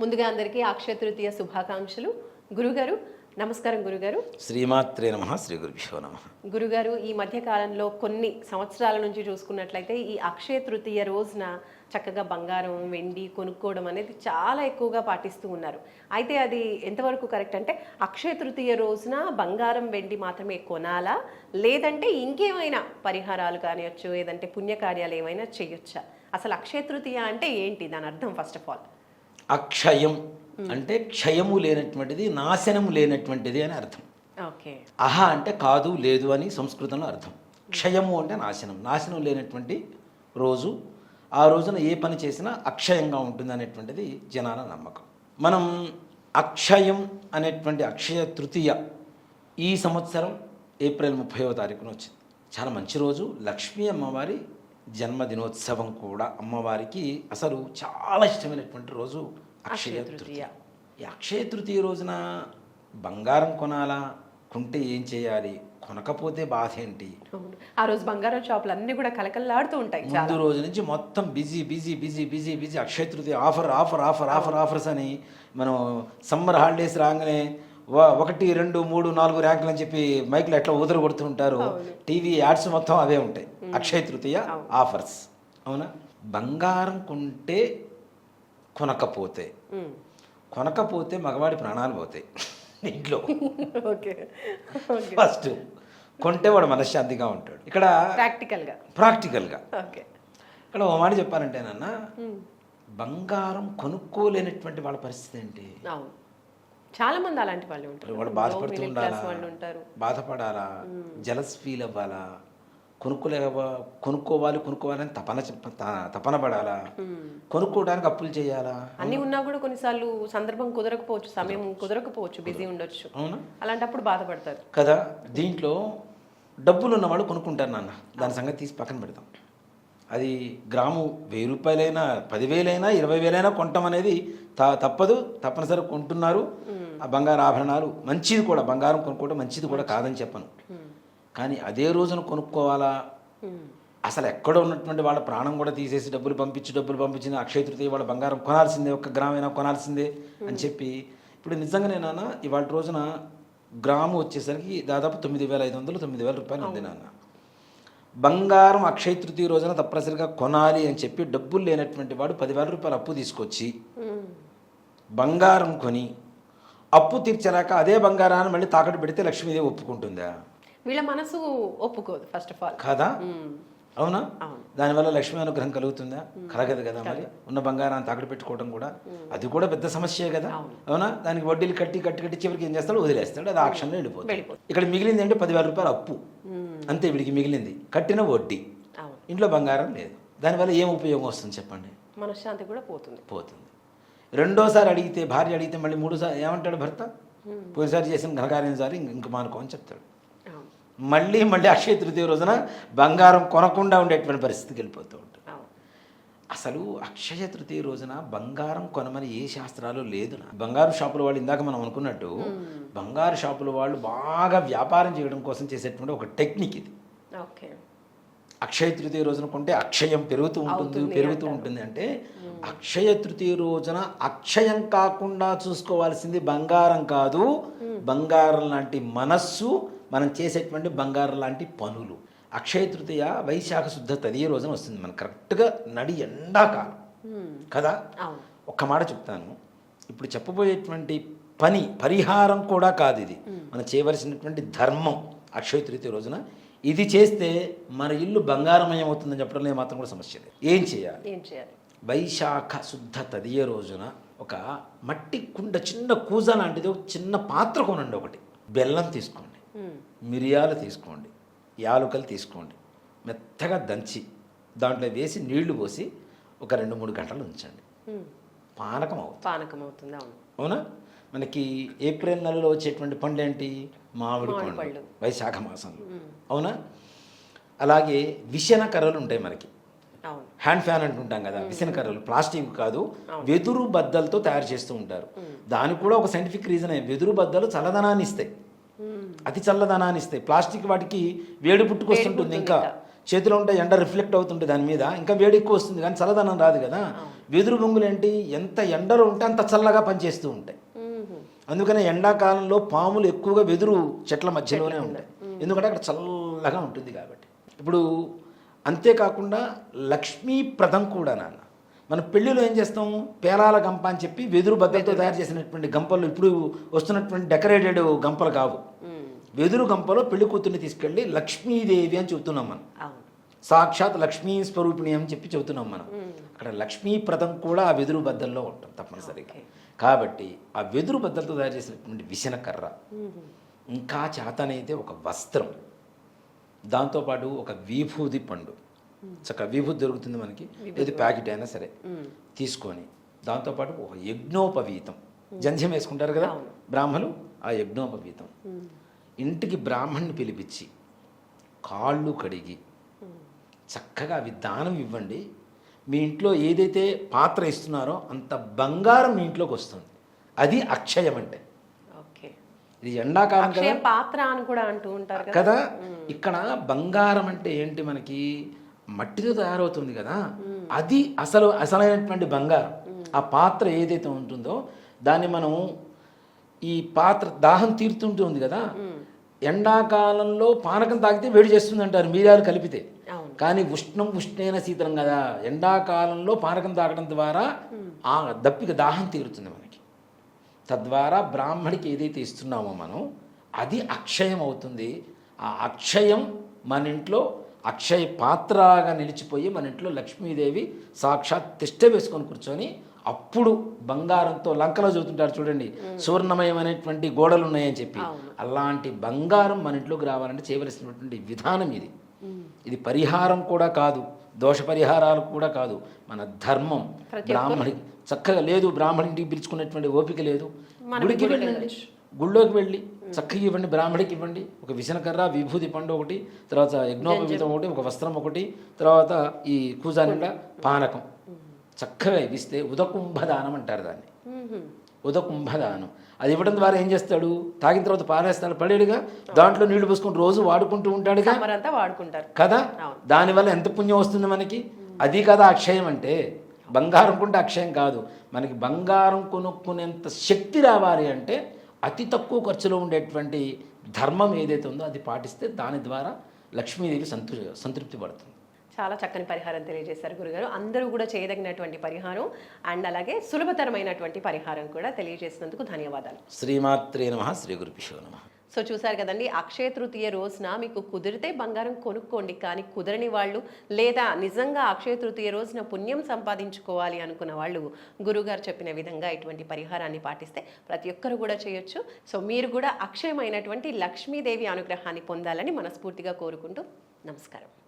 ముందుగా అందరికీ అక్షయ తృతీయ శుభాకాంక్షలు. గురుగారు నమస్కారం గురుగారు. శ్రీమాత్రే నమ శ్రీ గురుభ్యో నమ. గురుగారు ఈ మధ్య కాలంలో కొన్ని సంవత్సరాల నుంచి చూసుకున్నట్లయితే ఈ అక్షయ తృతీయ రోజున చక్కగా బంగారం వెండి కొనుక్కోవడం అనేది చాలా ఎక్కువగా పాటిస్తూ ఉన్నారు. అయితే అది ఎంతవరకు కరెక్ట్ అంటే అక్షయ తృతీయ రోజున బంగారం వెండి మాత్రమే కొనాలా? లేదంటే ఇంకేమైనా పరిహారాలు కానివచ్చు ఏదంటే పుణ్యకార్యాలు ఏమైనా చేయొచ్చా? అసలు అక్షయ తృతీయ అంటే ఏంటి? దాని అర్థం ఫస్ట్ ఆఫ్ ఆల్ అక్షయం అంటే క్షయము లేనటువంటిది నాశనము లేనటువంటిది అని అర్థం. ఓకే. అహ అంటే కాదు లేదు అని సంస్కృతంలో అర్థం. క్షయము అంటే నాశనం. నాశనం లేనటువంటి రోజు ఆ రోజున ఏ పని చేసినా అక్షయంగా ఉంటుంది అనేటువంటిది జనాల నమ్మకం. మనం అక్షయం అనేటువంటి అక్షయ తృతీయ ఈ సంవత్సరం ఏప్రిల్ ముప్పైవ తారీఖున వచ్చింది. చాలా మంచి రోజు. లక్ష్మీ అమ్మవారి జన్మదినోత్సవం కూడా అమ్మవారికి అసలు చాలా ఇష్టమైనటువంటి రోజు అక్షయ తృతీయ. ఈ అక్షయ తృతీయ రోజున బంగారం కొనాలా? కొంటే ఏం చేయాలి? కొనకపోతే బాధ ఏంటి? ఆ రోజు బంగారం షాపులు అన్ని కూడా కలకల్లాడుతూ ఉంటాయి ముందు రోజు నుంచి మొత్తం busy busy busy busy busy Akshaya Tritiya. Offer offer offer offer offers అని మనం సమ్మర్ హాలిడేస్ రాగానే ఒకటి రెండు మూడు నాలుగు ర్యాంకులు అని చెప్పి మైకులు ఎట్లా ఊదర కొడుతుంటారు టీవీ యాడ్స్ మొత్తం అవే ఉంటాయి. అక్షయ తృతీయ ఆఫర్స్. అవునా? బంగారం కొంటే కొనకపోతే. కొనకపోతే మగవాడి ప్రాణాలు పోతాయి. ఇంట్లో. ఫస్ట్ కొంటే వాడు మనశ్శాంతిగా ఉంటాడు. ఇక్కడ ప్రాక్టికల్గా. ఓకే. ఇక్కడ ఓ మాట చెప్పాలంటే నాన్న బంగారం కొనుక్కోలేనటువంటి వాళ్ళ పరిస్థితి ఏంటి? అవును. చాలా మంది అలాంటి వాళ్ళు ఉంటారు. వాడు Low బాధపడుతూ వాళ్ళు ఉంటారు. బాధపడాలా? జలస్ ఫీల్ అవ్వాలా? కొనుక్కోలే కొనుక్కోవాలి కొనుక్కోవాలని తపన తపన పడాలా? కొనుక్కోవడానికి అప్పులు చేయాలా? అన్ని ఉన్నా కూడా కొన్నిసార్లు సందర్భం కుదరకపోవచ్చు సమయం కుదరకపోవచ్చు. బిజీ ఉండొచ్చు. అవునా? అలాంటప్పుడు బాధపడతారు. కదా? దీంట్లో డబ్బులు ఉన్నవాళ్ళు కొనుక్కుంటారు నాన్న. దాని సంగతి తీసి పక్కన పెడతాం అది గ్రాము వెయ్యి రూపాయలైనా పదివేలైనా ఇరవై వేలైనా కొనటం అనేది త- తప్పదు. తప్పనిసరి కొంటున్నారు. ఆ బంగారు ఆభరణాలు మంచిది కూడా. బంగారం కొనుక్కోవడం మంచిది కూడా కాదని చెప్పను. కానీ అదే రోజున కొనుక్కోవాలా? అసలు ఎక్కడ ఉన్నటువంటి వాళ్ళ ప్రాణం కూడా తీసేసి డబ్బులు పంపించి డబ్బులు పంపించింది అక్షయ తృతీయ వాళ్ళ బంగారం కొనాల్సిందే. ఒక్క గ్రామైనా కొనాల్సిందే అని చెప్పి ఇప్పుడు నిజంగానే నాన్న ఇవాళ రోజున గ్రాము వచ్చేసరికి దాదాపు తొమ్మిది వేల ఐదు వందలు తొమ్మిది వేల రూపాయలు ఉంది నాన్న. బంగారం అక్షయ తృతీయ రోజున తప్పనిసరిగా కొనాలి అని చెప్పి డబ్బులు లేనటువంటి వాడు పదివేల రూపాయలు అప్పు తీసుకొచ్చి బంగారం కొని అప్పు తీర్చలేక అదే బంగారాన్ని మళ్ళీ తాకట్టు పెడితే లక్ష్మీదేవి ఒప్పుకుంటుందా? వీళ్ళ మనసు ఒప్పుకోదు ఫస్ట్ ఆఫ్ ఆల్ కాదా? అవునా. దానివల్ల లక్ష్మీ అనుగ్రహం కలుగుతుందా? కలగదు కదా మరి. ఉన్న బంగారాన్ని తాకట్టు పెట్టుకోవడం కూడా. అది కూడా పెద్ద సమస్యే కదా. అవునా. దానికి వడ్డీలు కట్టి కట్టి కట్టి చివరికి ఏం చేస్తాడు? వదిలేస్తాడు. అది ఆక్షన్లో వెళ్ళిపోతుంది. ఇక్కడ మిగిలింది అంటే పదివేల రూపాయలు అప్పు. అంతే వీడికి మిగిలింది. కట్టిన వడ్డీ. ఇంట్లో బంగారం లేదు. దానివల్ల ఏం ఉపయోగం వస్తుంది చెప్పండి? మనశ్శాంతి కూడా పోతుంది. పోతుంది. రెండోసారి అడిగితే భార్య అడిగితే మళ్ళీ మూడోసారి ఏమంటాడు భర్త? పోయినసారి చేసిన ఘనకార్యం సారి ఇంక ఇంక మానుకో అని చెప్తాడు. మళ్ళీ మళ్ళీ అక్షయ తృతీయ రోజున బంగారం కొనకుండా ఉండేటువంటి పరిస్థితికి వెళ్ళిపోతూ ఉంటుంది. అసలు అక్షయ తృతీయ రోజున బంగారం కొనమని ఏ శాస్త్రాలు లేదు. బంగారు షాపుల వాళ్ళు ఇందాక మనం అనుకున్నట్టు బంగారు షాపుల వాళ్ళు బాగా వ్యాపారం చేయడం కోసం చేసేటువంటి ఒక టెక్నిక్ ఇది. ఓకే. అక్షయ తృతీయ రోజున కొంటే అక్షయం పెరుగుతూ ఉంటుంది పెరుగుతూ. ఉంటుంది అంటే అక్షయ తృతీయ రోజున అక్షయం కాకుండా చూసుకోవాల్సింది బంగారం కాదు. బంగారం లాంటి మనస్సు మనం చేసేటువంటి బంగారం లాంటి పనులు. అక్షయ తృతీయ వైశాఖ శుద్ధ తదియ రోజున వస్తుంది. మనకు కరెక్ట్గా నడి ఎండాకాలం కదా? ఒక్క మాట చెప్తాను. ఇప్పుడు చెప్పబోయేటువంటి పని పరిహారం కూడా కాదు ఇది. మనం చేయవలసినటువంటి ధర్మం అక్షయ తృతీయ రోజున ఇది చేస్తే మన ఇల్లు బంగారమయం అవుతుందని చెప్పడంలో మాత్రం కూడా సమస్య లేదు. ఏం చేయాలి? ఏం చేయాలి? వైశాఖ శుద్ధ తదియ రోజున ఒక మట్టి కుండ చిన్న కూజ లాంటిది ఒక చిన్న పాత్ర కొనండి ఒకటి. బెల్లం తీసుకోండి. మిరియాలు తీసుకోండి యాలుకలు తీసుకోండి మెత్తగా దంచి దాంట్లో వేసి నీళ్ళు పోసి ఒక రెండు మూడు గంటలు ఉంచండి. పానకం అవుతుంది. పానకం అవుతుంది అవునా? మనకి ఏప్రిల్ నెలలో వచ్చేటువంటి పండ్లు ఏంటి మామిడి పళ్ళు. వైశాఖ మాసంలో అవునా? అలాగే విషన కర్రలు ఉంటాయి మనకి. హ్యాండ్ ఫ్యాన్ అంటుంటాం కదా విసిన కర్రలు. ప్లాస్టిక్ కాదు వెదురు బద్దలతో తయారు చేస్తూ ఉంటారు. దానికి కూడా ఒక సైంటిఫిక్ రీజన్ వెదురు బద్దలు చల్లదనాన్ని ఇస్తాయి. అతి చల్లదనాన్ని ఇస్తాయి. ప్లాస్టిక్ వాటికి వేడి పుట్టుకొస్తుంటుంది ఇంకా. చేతిలో ఉంటే ఎండ రిఫ్లెక్ట్ అవుతుంటే దాని మీద ఇంకా వేడి ఎక్కువ వస్తుంది కానీ చల్లదనం రాదు కదా. వెదురు బొంగులు ఏంటి ఎంత ఎండలో ఉంటే అంత చల్లగా పనిచేస్తూ ఉంటాయి. అందుకనే ఎండాకాలంలో పాములు ఎక్కువగా వెదురు చెట్ల మధ్యలోనే ఉంటాయి. ఎందుకంటే అక్కడ చల్లగా ఉంటుంది కాబట్టి. ఇప్పుడు అంతేకాకుండా లక్ష్మీప్రదం కూడా నాన్న. మన పెళ్ళిలో ఏం చేస్తాం? పేలాల గంప అని చెప్పి వెదురు బద్దలతో తయారు చేసినటువంటి గంపలు ఇప్పుడు వస్తున్నటువంటి డెకరేటెడ్ గంపలు కావు. వెదురు గంపలో పెళ్ళి కూతుర్ని తీసుకెళ్ళి లక్ష్మీదేవి అని చెబుతున్నాం మనం. సాక్షాత్ లక్ష్మీ స్వరూపిణి అని చెప్పి చెబుతున్నాం మనం. అక్కడ లక్ష్మీప్రదం కూడా ఆ వెదురు బద్దల్లో ఉంటాం తప్పనిసరిగా. కాబట్టి ఆ వెదురు బద్దలతో తయారు చేసినటువంటి విసన కర్ర. మ్మ్. ఇంకా చేతనైతే ఒక వస్త్రం. దాంతోపాటు ఒక విభూది పండు. చక్క విభూతి దొరుకుతుంది మనకి. ఇది ప్యాకెట్ అయినా సరే. తీసుకొని దాంతోపాటు ఒక యజ్ఞోపవీతం. జంధ్యం వేసుకుంటారు కదా బ్రాహ్మలు ఆ యజ్ఞోపవీతం. ఇంటికి బ్రాహ్మణ్ణి పిలిపించి కాళ్ళు కడిగి చక్కగా అవి దానం ఇవ్వండి. మీ ఇంట్లో ఏదైతే పాత్ర ఇస్తున్నారో అంత బంగారం మీ ఇంట్లోకి వస్తుంది. అది అక్షయం అంటే. ఓకే. ఇది ఎండాకాలం కదా. పాత్ర అని కూడా అంటూ ఉంటారు కదా. ఇక్కడ బంగారం అంటే ఏంటి మనకి? మట్టితో తయారవుతుంది కదా. అది అసలు అసలైనటువంటి బంగారం. ఆ పాత్ర ఏదైతే ఉంటుందో దాన్ని మనం ఈ పాత్ర దాహం తీరుతుంటుంది కదా. ఎండాకాలంలో పానకం తాగితే వేడి చేస్తుంది అంటారు మిరియాలు కలిపితే. కానీ ఉష్ణం ఉష్ణైన శీతలం కదా. ఎండాకాలంలో పానకం తాగడం ద్వారా ఆ దప్పిక దాహం తీరుతుంది మనకి. తద్వారా బ్రాహ్మడికి ఏదైతే ఇస్తున్నామో మనం అది అక్షయం అవుతుంది. ఆ అక్షయం మన ఇంట్లో అక్షయ పాత్రగా నిలిచిపోయి మన ఇంట్లో లక్ష్మీదేవి సాక్షాత్ తిష్ట వేసుకొని కూర్చొని అప్పుడు బంగారంతో లంకలో చదువుతుంటారు చూడండి. సువర్ణమయం అనేటువంటి గోడలు ఉన్నాయని చెప్పి. అలాంటి బంగారం మన ఇంట్లోకి రావాలంటే చేయవలసినటువంటి విధానం ఇది. ఇది పరిహారం కూడా కాదు దోష పరిహారాలు కూడా కాదు. మన ధర్మం బ్రాహ్మడికి చక్కగా లేదు బ్రాహ్మణికి పిలుచుకునేటువంటి ఓపిక లేదు. గుడికి వెళ్ళండి. గుళ్ళోకి వెళ్ళి చక్కగా ఇవ్వండి బ్రాహ్మడికి ఇవ్వండి. ఒక విసనకర్ర విభూతి పండు ఒకటి తర్వాత యజ్ఞోపవీతం ఒకటి ఒక వస్త్రం ఒకటి తర్వాత ఈ కూజా నిండా పానకం. చక్కగా ఇస్తే ఉదకుంభదానం అంటారు దాన్ని. మ్మ్. ఉదకుంభదానం. అది ఇవ్వడం ద్వారా ఏం చేస్తాడు? తాగిన తర్వాత పారేస్తాడు. పడేడుగా? దాంట్లో నీళ్ళు పోసుకొని రోజు వాడుకుంటూ ఉంటాడుగా? వాడుకుంటారు. కదా. దానివల్ల ఎంత పుణ్యం వస్తుంది మనకి? అది కదా అక్షయం అంటే. బంగారం కొంటే అక్షయం కాదు. మనకి బంగారం కొనుక్కునేంత శక్తి రావాలి అంటే అతి తక్కువ ఖర్చులో ఉండేటువంటి ధర్మం ఏదైతే ఉందో అది పాటిస్తే దాని ద్వారా లక్ష్మీదేవి సంతృ సంతృప్తి పడుతుంది. చాలా చక్కని పరిహారం తెలియజేశారు గురుగారు. అందరూ కూడా చేయదగినటువంటి పరిహారం అండ్ అలాగే సులభతరమైనటువంటి పరిహారం కూడా తెలియజేసినందుకు ధన్యవాదాలు. శ్రీమాత్రే నమ శ్రీ గురుపిషో నమ. సో చూసారు కదండి అక్షయ తృతీయ రోజున మీకు కుదిరితే బంగారం కొనుక్కోండి కానీ కుదరని వాళ్ళు లేదా నిజంగా అక్షయ తృతీయ రోజున పుణ్యం సంపాదించుకోవాలి అనుకున్న వాళ్ళు గురుగారు చెప్పిన విధంగా ఇటువంటి పరిహారాన్ని పాటిస్తే ప్రతి ఒక్కరు కూడా చేయొచ్చు. సో మీరు కూడా అక్షయమైనటువంటి లక్ష్మీదేవి అనుగ్రహాన్ని పొందాలని మనస్ఫూర్తిగా కోరుకుంటూ నమస్కారం.